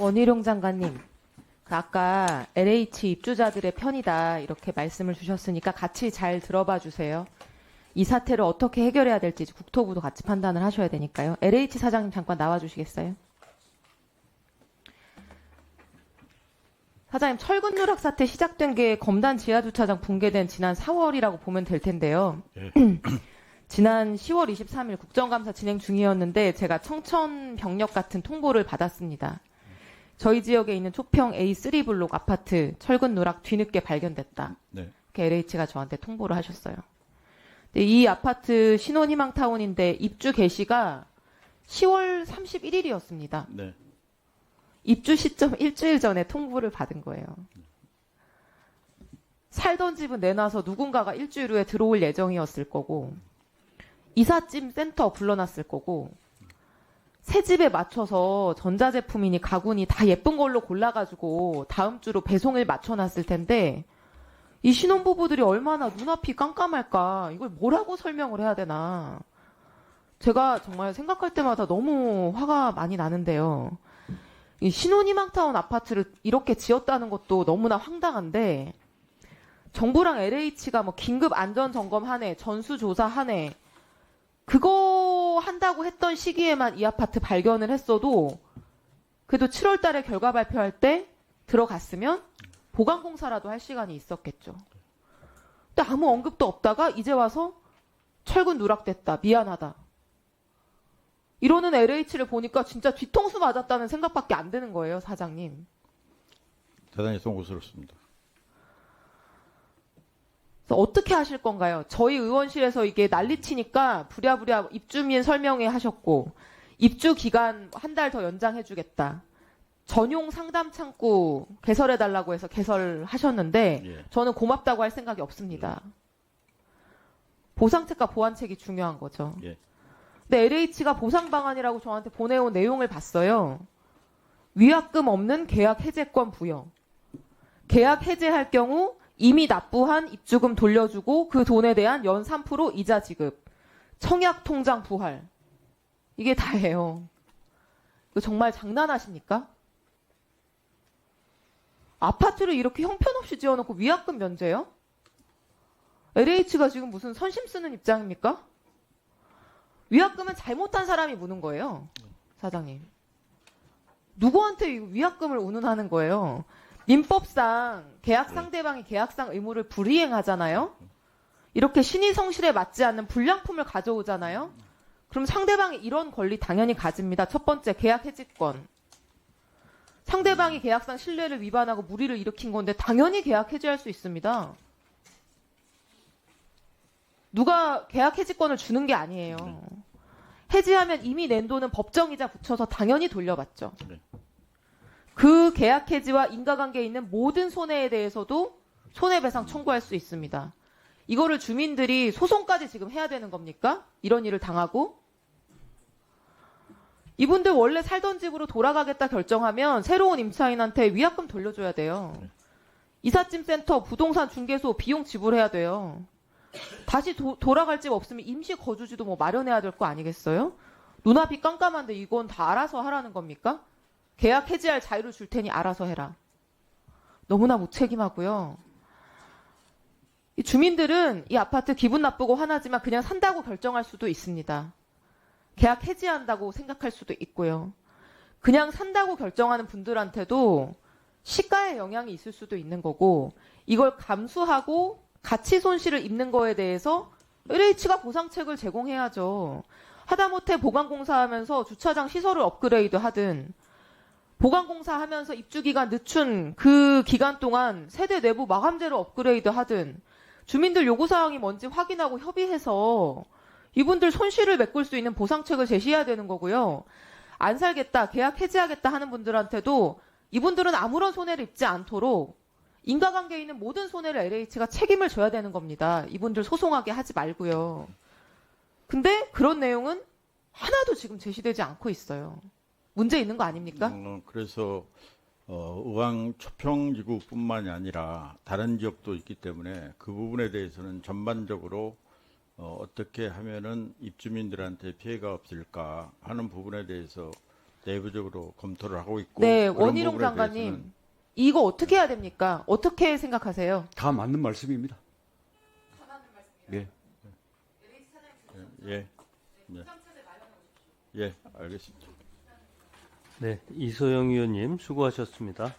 원희룡 장관님, 그 아까 LH 입주자들의 편이다 이렇게 말씀을 주셨으니까 같이 잘 들어봐 주세요. 이 사태를 어떻게 해결해야 될지 국토부도 같이 판단을 하셔야 되니까요. LH 사장님 잠깐 나와 주시겠어요? 사장님, 철근 누락 사태 시작된 게 검단 지하 주차장 붕괴된 지난 4월이라고 보면 될 텐데요. 예. 지난 10월 23일 국정감사 진행 중이었는데 제가 청천 병력 같은 통보를 받았습니다. 저희 지역에 있는 초평 A3 블록 아파트 철근 누락 뒤늦게 발견됐다. 네. 이렇게 LH가 저한테 통보를 하셨어요. 근데 이 아파트 신혼희망 타운인데 입주 개시가 10월 31일이었습니다. 네. 입주 시점 일주일 전에 통보를 받은 거예요. 살던 집은 내놔서 누군가가 일주일 후에 들어올 예정이었을 거고, 이삿짐 센터 불러놨을 거고, 새 집에 맞춰서 전자제품이니 가구니 다 예쁜 걸로 골라가지고 다음 주로 배송을 맞춰놨을 텐데, 이 신혼부부들이 얼마나 눈앞이 깜깜할까, 이걸 뭐라고 설명을 해야 되나. 제가 정말 생각할 때마다 너무 화가 많이 나는데요. 이 신혼희망타운 아파트를 이렇게 지었다는 것도 너무나 황당한데 정부랑 LH가 뭐 긴급 안전 점검 하네, 전수 조사 하네. 그거 한다고 했던 시기에만 이 아파트 발견을 했어도 그래도 7월 달에 결과 발표할 때 들어갔으면 보강 공사라도 할 시간이 있었겠죠. 근데 아무 언급도 없다가 이제 와서 철근 누락됐다. 미안하다. 이러는 LH를 보니까 진짜 뒤통수 맞았다는 생각밖에 안 드는 거예요, 사장님. 대단히 송구스럽습니다. 그래서 어떻게 하실 건가요? 저희 의원실에서 이게 난리치니까 부랴부랴 입주민 설명회 하셨고 입주 기간 한 달 더 연장해주겠다. 전용 상담 창구 개설해 달라고 해서 개설하셨는데 예. 저는 고맙다고 할 생각이 없습니다. 보상책과 보완책이 중요한 거죠. 예. 근데 LH가 보상 방안이라고 저한테 보내온 내용을 봤어요. 위약금 없는 계약 해제권 부여. 계약 해제할 경우 이미 납부한 입주금 돌려주고 그 돈에 대한 연 3% 이자 지급. 청약 통장 부활. 이게 다예요. 이거 정말 장난하십니까? 아파트를 이렇게 형편없이 지어놓고 위약금 면제요? LH가 지금 무슨 선심 쓰는 입장입니까? 위약금은 잘못한 사람이 무는 거예요. 사장님. 누구한테 이 위약금을 운운하는 거예요? 민법상 계약 상대방이 계약상 의무를 불이행하잖아요? 이렇게 신의 성실에 맞지 않는 불량품을 가져오잖아요? 그럼 상대방이 이런 권리 당연히 가집니다. 첫 번째, 계약 해지권. 상대방이 계약상 신뢰를 위반하고 무리를 일으킨 건데 당연히 계약 해지할 수 있습니다. 누가 계약 해지권을 주는 게 아니에요. 해지하면 이미 낸 돈은 법정이자 붙여서 당연히 돌려받죠. 네. 그 계약 해지와 인과관계에 있는 모든 손해에 대해서도 손해배상 청구할 수 있습니다. 이거를 주민들이 소송까지 지금 해야 되는 겁니까? 이런 일을 당하고? 이분들 원래 살던 집으로 돌아가겠다 결정하면 새로운 임차인한테 위약금 돌려줘야 돼요. 이삿짐 센터, 부동산 중개소 비용 지불해야 돼요. 다시 도- 돌아갈 집 없으면 임시 거주지도 뭐 마련해야 될 거 아니겠어요? 눈앞이 깜깜한데 이건 다 알아서 하라는 겁니까? 계약 해지할 자유를 줄 테니 알아서 해라. 너무나 무책임하고요. 이 주민들은 이 아파트 기분 나쁘고 화나지만 그냥 산다고 결정할 수도 있습니다. 계약 해지한다고 생각할 수도 있고요. 그냥 산다고 결정하는 분들한테도 시가에 영향이 있을 수도 있는 거고 이걸 감수하고 가치 손실을 입는 거에 대해서 LH가 보상책을 제공해야죠. 하다못해 보강공사하면서 주차장 시설을 업그레이드 하든 보강공사 하면서 입주기간 늦춘 그 기간 동안 세대 내부 마감재를 업그레이드 하든 주민들 요구사항이 뭔지 확인하고 협의해서 이분들 손실을 메꿀 수 있는 보상책을 제시해야 되는 거고요. 안 살겠다, 계약 해지하겠다 하는 분들한테도 이분들은 아무런 손해를 입지 않도록 인과관계에 있는 모든 손해를 LH가 책임을 져야 되는 겁니다. 이분들 소송하게 하지 말고요. 근데 그런 내용은 하나도 지금 제시되지 않고 있어요. 문제 있는 거 아닙니까? 음, 그래서 어, 의왕 초평지구뿐만이 아니라 다른 지역도 있기 때문에 그 부분에 대해서는 전반적으로 어, 어떻게 하면은 입주민들한테 피해가 없을까 하는 부분에 대해서 내부적으로 검토를 하고 있고 네, 원희룡 장관님. 이거 어떻게 해야 됩니까? 어떻게 생각하세요? 다 맞는 말씀입니다. 예, 예, 예, 예, 알겠습니다. 네, 이소영 의원님 수고하셨습니다.